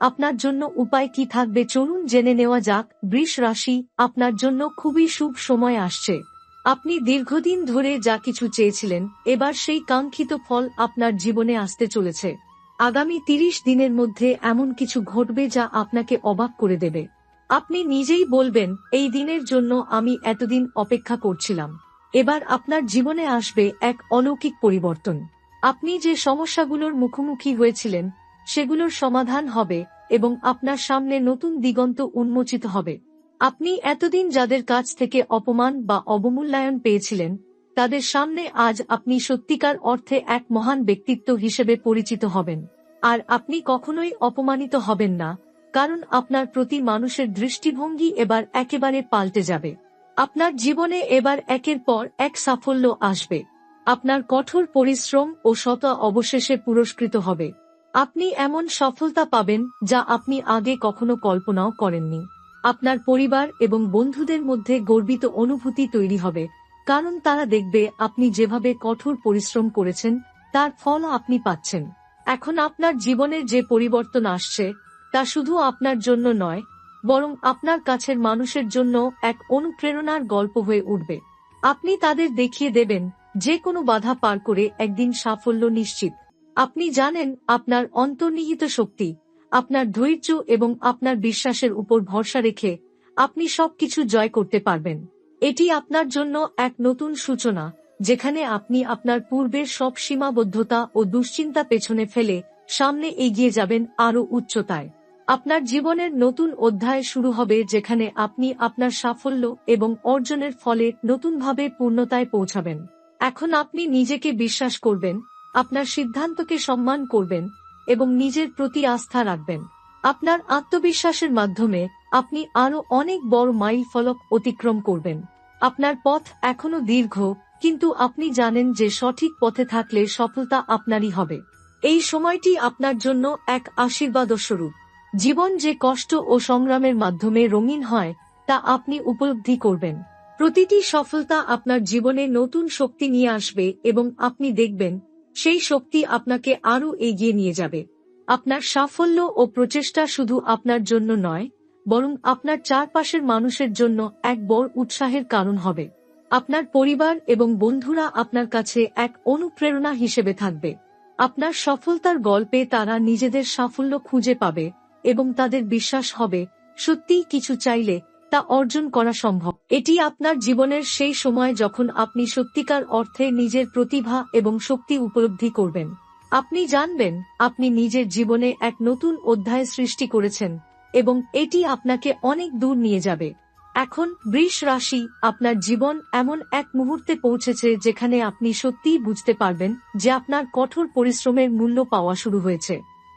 আপনার জন্য উপায় কি থাকবে? চলুন জেনে নেওয়া যাক। বৃষ রাশি, আপনার জন্য খুবই শুভ সময় আসছে। আপনি দীর্ঘদিন ধরে যা কিছু চেয়েছিলেন, এবার সেই কাঙ্ক্ষিত ফল আপনার জীবনে আসতে চলেছে। আগামী তিরিশ দিনের মধ্যে এমন কিছু ঘটবে যা আপনাকে অবাক করে দেবে। আপনি নিজেই বলবেন, এই দিনের জন্য আমি এতদিন অপেক্ষা করছিলাম। এবার আপনার জীবনে আসবে এক অলৌকিক পরিবর্তন। আপনি যে সমস্যাগুলোর মুখোমুখি হয়েছিলেন সেগুলোর সমাধান হবে এবং আপনার সামনে নতুন দিগন্ত উন্মোচিত হবে। আপনি এতদিন যাদের কাছ থেকে অপমান বা অবমূল্যায়ন পেয়েছিলেন, তাদের সামনে আজ আপনি সত্যিকার অর্থে এক মহান ব্যক্তিত্ব হিসেবে পরিচিত হবেন। আর আপনি কখনোই অপমানিত হবেন না, কারণ আপনার প্রতি মানুষের দৃষ্টিভঙ্গি এবার একেবারে পাল্টে যাবে। আপনার জীবনে এবার একের পর এক সাফল্য আসবে। আপনার কঠোর পরিশ্রম ও শত অবশেষে পুরস্কৃত হবে। আপনি এমন সফলতা পাবেন যা আপনি আগে কখনো কল্পনাও করেননি। আপনার পরিবার এবং বন্ধুদের মধ্যে গর্বিত অনুভূতি তৈরি হবে, কারণ তারা দেখবে আপনি যেভাবে কঠোর পরিশ্রম করেছেন, তার ফল আপনি পাচ্ছেন। এখন আপনার জীবনের যে পরিবর্তন আসছে, তা শুধু আপনার জন্য নয়, বরং আপনার কাছের মানুষের জন্য এক অনুপ্রেরণার গল্প হয়ে উঠবে। আপনি তাদের দেখিয়ে দেবেন, যে কোনো বাধা পার করে একদিন সাফল্য নিশ্চিত। আপনি জানেন আপনার অন্তর্নিহিত শক্তি, আপনার ধৈর্য এবং আপনার বিশ্বাসের উপর ভরসা রেখে আপনি সবকিছু জয় করতে পারবেন। এটি আপনার জন্য এক নতুন সূচনা, যেখানে আপনি আপনার পূর্বের সব সীমাবদ্ধতা ও দুশ্চিন্তা পেছনে ফেলে সামনে এগিয়ে যাবেন আরও উচ্চতায়। আপনার জীবনের নতুন অধ্যায় শুরু হবে যেখানে আপনি আপনার সাফল্য এবং অর্জনের ফলে নতুনভাবে পূর্ণতায় পৌঁছাবেন। এখন আপনি নিজেকে বিশ্বাস করবেন আপনার সিদ্ধান্তকে সম্মান করবেন এবং নিজের প্রতি আস্থা রাখবেন। আপনার আত্মবিশ্বাসের মাধ্যমে আপনি আরও অনেক বড় মাইল ফলক অতিক্রম করবেন। আপনার পথ এখনও দীর্ঘ, কিন্তু আপনি জানেন যে সঠিক পথে থাকলে সফলতা আপনারই হবে। এই সময়টি আপনার জন্য এক আশীর্বাদ স্বরূপ জীবন যে কষ্ট ও সংগ্রামের মাধ্যমে রঙিন হয়, তা আপনি উপলব্ধি করবেন। প্রতিটি সফলতা আপনার জীবনে নতুন শক্তি নিয়ে আসবে এবং আপনি দেখবেন সেই শক্তি আপনাকে আরও এগিয়ে নিয়ে যাবে। আপনার সাফল্য ও প্রচেষ্টা শুধু আপনার জন্য নয়, বরং আপনার চারপাশের মানুষের জন্য এক বড় উৎসাহের কারণ হবে। আপনার পরিবার এবং বন্ধুরা আপনার কাছে এক অনুপ্রেরণা হিসেবে থাকবে। আপনার সফলতার গল্পে তারা নিজেদের সাফল্য খুঁজে পাবে এবং তাদের বিশ্বাস হবে, সত্যিই কিছু চাইলে তা অর্জন করা সম্ভব। এটি আপনার জীবনের সেই সময় যখন আপনি সত্যিকার অর্থে নিজের প্রতিভা এবং শক্তি উপলব্ধি করবেন। আপনি জানবেন, আপনি নিজের জীবনে এক নতুন অধ্যায় সৃষ্টি করেছেন এবং এটি আপনাকে অনেক দূর নিয়ে যাবে। এখন বৃষ রাশি আপনার জীবন এমন এক মুহূর্তে পৌঁছেছে যেখানে আপনি সত্যিই বুঝতে পারবেন যে আপনার কঠোর পরিশ্রমের মূল্য পাওয়া শুরু হয়েছে।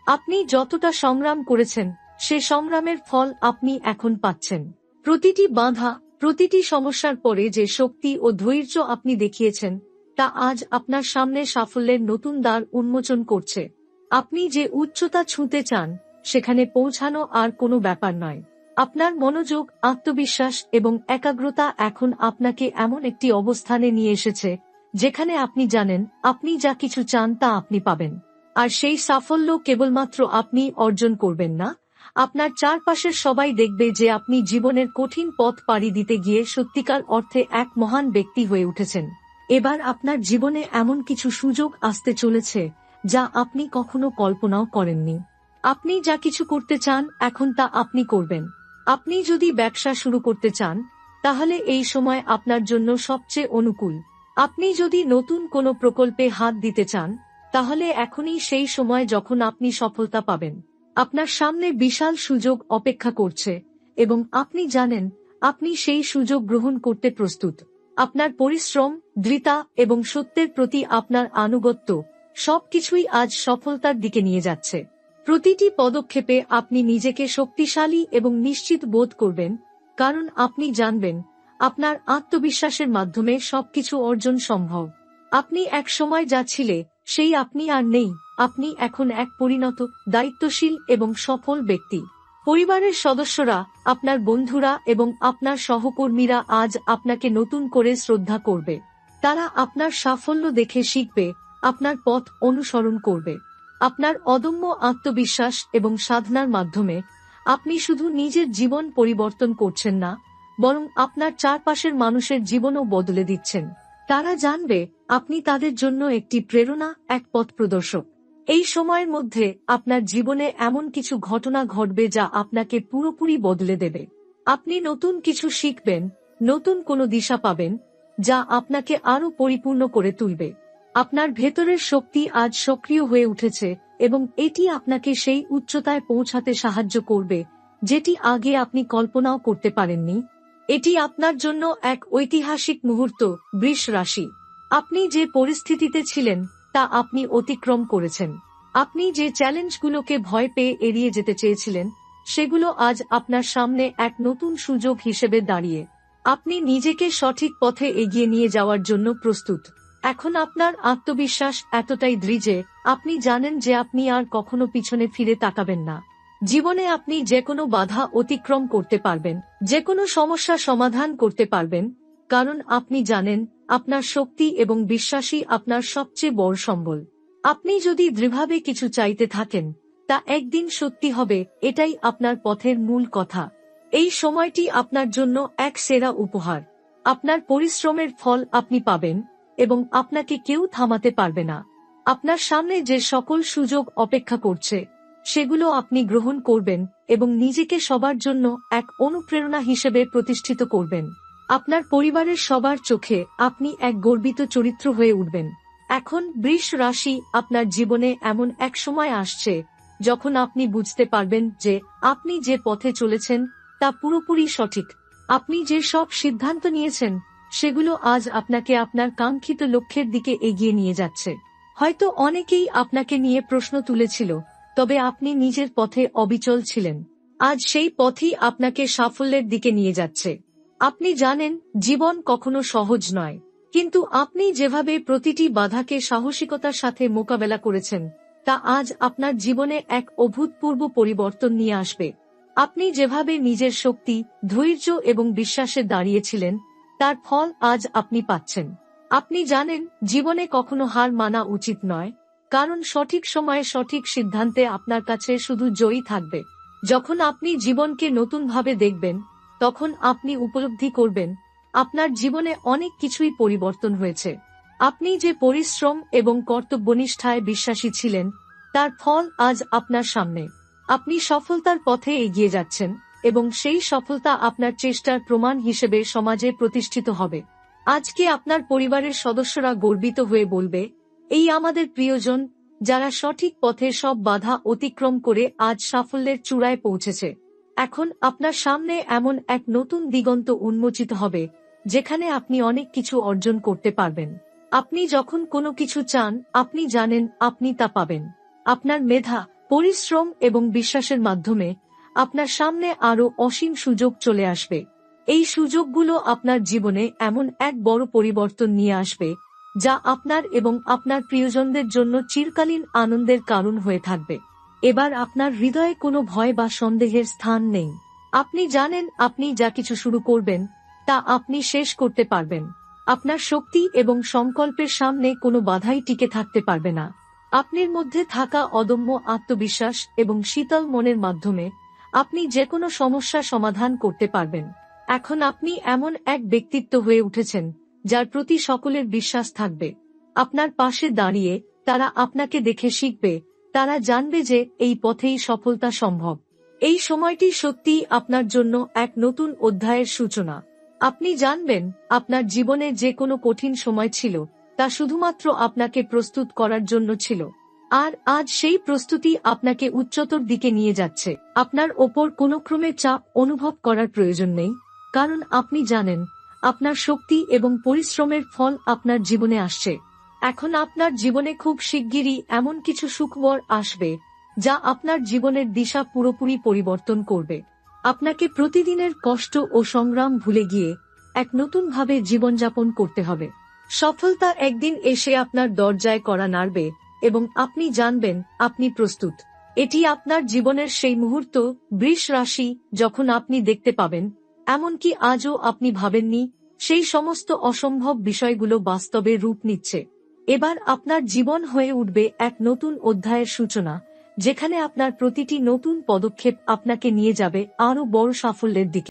আপনি যতটা সংগ্রাম করেছেন, সে সংগ্রামের ফল আপনি এখন পাচ্ছেন। প্রতিটি বাধা, প্রতিটি সমস্যার পরে যে শক্তি ও ধৈর্য আপনি দেখিয়েছেন, তা আজ আপনার সামনে সাফল্যের নতুন দ্বার উন্মোচন করছে। আপনি যে উচ্চতা ছুঁতে চান, সেখানে পৌঁছানো আর কোনো ব্যাপার নয়। আপনার মনোযোগ, আত্মবিশ্বাস এবং একাগ্রতা এখন আপনাকে এমন একটি অবস্থানে নিয়ে এসেছে, যেখানে আপনি জানেন, আপনি যা কিছু চান তা আপনি পাবেন। আর সেই সাফল্য কেবলমাত্র আপনি অর্জন করবেন না। আপনার চারপাশের সবাই দেখবে যে আপনি জীবনের কঠিন পথ পাড়ি দিতে গিয়ে সত্যিকার অর্থে এক মহান ব্যক্তি হয়ে উঠেছেন। এবার আপনার জীবনে এমন কিছু সুযোগ আসতে চলেছে, যা আপনি কখনো কল্পনাও করেননি। আপনি যা কিছু করতে চান, এখন তা আপনি করবেন। আপনি যদি ব্যবসা শুরু করতে চান, তাহলে এই সময় আপনার জন্য সবচেয়ে অনুকূল। আপনি যদি নতুন কোনো প্রকল্পে হাত দিতে চান, তাহলে এখনই সেই সময় যখন আপনি সফলতা পাবেন। আপনার সামনে বিশাল সুযোগ অপেক্ষা করছে, এবং আপনি জানেন, আপনি সেই সুযোগ গ্রহণ করতে প্রস্তুত। আপনার পরিশ্রম দৃতা এবং সত্যের প্রতি আপনার আনুগত্য সবকিছুই আজ সফলতার দিকে নিয়ে যাচ্ছে। প্রতিটি পদক্ষেপে আপনি নিজেকে শক্তিশালী এবং নিশ্চিত বোধ করবেন, কারণ আপনি জানবেন, আপনার আত্মবিশ্বাসের মাধ্যমে সবকিছু অর্জন সম্ভব। আপনি এক সময় যা ছিলে সেই আপনি আর নেই, আপনি এখন এক পরিণত, দায়িত্বশীল এবং সফল ব্যক্তি। পরিবারের সদস্যরা, আপনার বন্ধুরা এবং আপনার সহকর্মীরা আজ আপনাকে নতুন করে শ্রদ্ধা করবে। তারা আপনার সাফল্য দেখে শিখবে, আপনার পথ অনুসরণ করবে। আপনার অদম্য আত্মবিশ্বাস এবং সাধনার মাধ্যমে আপনি শুধু নিজের জীবন পরিবর্তন করছেন না, বরং আপনার চারপাশের মানুষের জীবনও বদলে দিচ্ছেন। তারা জানবে আপনি তাদের জন্য একটি প্রেরণা, এক পথ প্রদর্শক। এই সময়ের মধ্যে আপনার জীবনে এমন কিছু ঘটনা ঘটবে যা আপনাকে পুরোপুরি বদলে দেবে। আপনি নতুন কিছু শিখবেন, নতুন কোনো দিশা পাবেন, যা আপনাকে আরও পরিপূর্ণ করে তুলবে। আপনার ভেতরের শক্তি আজ সক্রিয় হয়ে উঠেছে এবং এটি আপনাকে সেই উচ্চতায় পৌঁছাতে সাহায্য করবে, যেটি আগে আপনি কল্পনাও করতে পারেননি। এটি আপনার জন্য এক ঐতিহাসিক মুহূর্ত, বৃষ রাশি। আপনি যে পরিস্থিতিতে ছিলেন, তা আপনি অতিক্রম করেছেন। আপনি যে চ্যালেঞ্জগুলোকে ভয় পেয়ে এড়িয়ে যেতে চেয়েছিলেন, সেগুলো আজ আপনার সামনে এক নতুন সুযোগ হিসেবে দাঁড়িয়ে। আপনি নিজেকে সঠিক পথে এগিয়ে নিয়ে যাওয়ার জন্য প্রস্তুত। এখন আপনার আত্মবিশ্বাস এতটাই দৃঢ় আপনি জানেন যে আপনি আর কখনো পিছনে ফিরে তাকাবেন না। জীবনে আপনি যে কোনো বাধা অতিক্রম করতে পারবেন, যে কোনো সমস্যা সমাধান করতে পারবেন, কারণ আপনি জানেন আপনার শক্তি এবং বিশ্বাসী আপনার সবচেয়ে বড় সম্বল। আপনি যদি দৃঢ়ভাবে কিছু চাইতে থাকেন, তা একদিন সত্যি হবে, এটাই আপনার পথের মূল কথা। এই সময়টি আপনার জন্য এক সেরা উপহার। আপনার পরিশ্রমের ফল আপনি পাবেন, এবং আপনাকে কেউ থামাতে পারবে না। আপনার সামনে যে সকল সুযোগ অপেক্ষা করছে, সেগুলো আপনি গ্রহণ করবেন এবং নিজেকে সবার জন্য এক অনুপ্রেরণা হিসেবে প্রতিষ্ঠিত করবেন। আপনার পরিবারের সবার চোখে আপনি এক গর্বিত চরিত্র হয়ে উঠবেন। এখন বৃষ রাশি আপনার জীবনে এমন এক সময় আসছে, যখন আপনি বুঝতে পারবেন যে আপনি যে পথে চলেছেন, তা পুরোপুরি সঠিক। আপনি যে সব সিদ্ধান্ত নিয়েছেন, সেগুলো আজ আপনাকে আপনার কাঙ্ক্ষিত লক্ষ্যের দিকে এগিয়ে নিয়ে যাচ্ছে। হয়তো অনেকেই আপনাকে নিয়ে প্রশ্ন তুলেছিল, তবে আপনি নিজের পথে অবিচল ছিলেন। আজ সেই পথই আপনাকে সাফল্যের দিকে নিয়ে যাচ্ছে। আপনি জানেন, জীবন কখনো সহজ নয়। কিন্তু আপনি যেভাবে প্রতিটি বাধাকে সাহসিকতার সাথে মোকাবেলা করেছেন, তা আজ আপনার জীবনে এক অভূতপূর্ব পরিবর্তন নিয়ে আসবে। আপনি যেভাবে নিজের শক্তি, ধৈর্য এবং বিশ্বাসে দাঁড়িয়েছিলেন, তার ফল আজ আপনি পাচ্ছেন। আপনি জানেন, জীবনে কখনো হার মানা উচিত নয়, কারণ সঠিক সময়ে সঠিক সিদ্ধান্তে আপনার কাছে শুধু জয়ী থাকবে। যখন আপনি জীবনকে নতুনভাবে দেখবেন তখন আপনি উপলব্ধি করবেন, আপনার জীবনে অনেক কিছুই পরিবর্তন হয়েছে। আপনি যে পরিশ্রম এবং কর্তব্যনিষ্ঠায় বিশ্বাসী ছিলেন, তার ফল আজ আপনার সামনে। আপনি সফলতার পথে এগিয়ে যাচ্ছেন এবং সেই সফলতা আপনার চেষ্টার প্রমাণ হিসেবে সমাজে প্রতিষ্ঠিত হবে। আজকে আপনার পরিবারের সদস্যরা গর্বিত হয়ে বলবে, এই আমাদের প্রিয়জন, যারা সঠিক পথে সব বাধা অতিক্রম করে আজ সাফল্যের চূড়ায় পৌঁছেছে। এখন আপনার সামনে এমন এক নতুন দিগন্ত উন্মোচিত হবে, যেখানে আপনি অনেক কিছু অর্জন করতে পারবেন। আপনি যখন কোনো কিছু চান, আপনি জানেন আপনি তা পাবেন। আপনার মেধা, পরিশ্রম এবং বিশ্বাসের মাধ্যমে আপনার সামনে আরও অসীম সুযোগ চলে আসবে। এই সুযোগগুলো আপনার জীবনে এমন এক বড় পরিবর্তন নিয়ে আসবে, যা আপনার এবং আপনার প্রিয়জনদের জন্য চিরকালীন আনন্দের কারণ হয়ে থাকবে। এবার আপনার হৃদয়ে কোনো ভয় বা সন্দেহের স্থান নেই। আপনি জানেন আপনি যা কিছু শুরু করবেন, তা আপনি শেষ করতে পারবেন। আপনার শক্তি এবং সংকল্পের সামনে কোনো বাধাই টিকে থাকতে পারবে না। আপনার মধ্যে থাকা অদম্য আত্মবিশ্বাস এবং শীতল মনের মাধ্যমে আপনি যে কোনো সমস্যা সমাধান করতে পারবেন। এখন আপনি এমন এক ব্যক্তিত্ব হয়ে উঠেছেন, যার প্রতি সকলের বিশ্বাস থাকবে। আপনার পাশে দাঁড়িয়ে তারা আপনাকে দেখে শিখবে তারা জানবে যে এই পথেই সফলতা সম্ভব। এই সময়টি সত্যি আপনার জন্য এক নতুন অধ্যায়ের সূচনা। আপনি জানবেন, আপনার জীবনে যে কোনো কঠিন সময় ছিল, তা শুধুমাত্র আপনাকে প্রস্তুত করার জন্য ছিল। আর আজ সেই প্রস্তুতি আপনাকে উচ্চতর দিকে নিয়ে যাচ্ছে। আপনার ওপর কোনো ক্রমে চাপ অনুভব করার প্রয়োজন নেই, কারণ আপনি জানেন, আপনার শক্তি এবং পরিশ্রমের ফল আপনার জীবনে আসছে। এখন আপনার জীবনে খুব শিগগিরই এমন কিছু সুখবর আসবে, যা আপনার জীবনের দিশা পুরোপুরি পরিবর্তন করবে। আপনাকে প্রতিদিনের কষ্ট ও সংগ্রাম ভুলে গিয়ে এক নতুন ভাবে জীবনযাপন করতে হবে। সফলতা একদিন এসে আপনার দরজায় করা নাড়বে এবং আপনি জানবেন আপনি প্রস্তুত। এটি আপনার জীবনের সেই মুহূর্ত, বৃষ রাশি, যখন আপনি দেখতে পাবেন, এমনকি আজও আপনি ভাবেননি, সেই সমস্ত অসম্ভব বিষয়গুলো বাস্তবে রূপ নিচ্ছে। এবার আপনার জীবন হয়ে উঠবে এক নতুন অধ্যায়ের সূচনা, যেখানে আপনার প্রতিটি নতুন পদক্ষেপ আপনাকে নিয়ে যাবে আরও বড় সাফল্যের দিকে।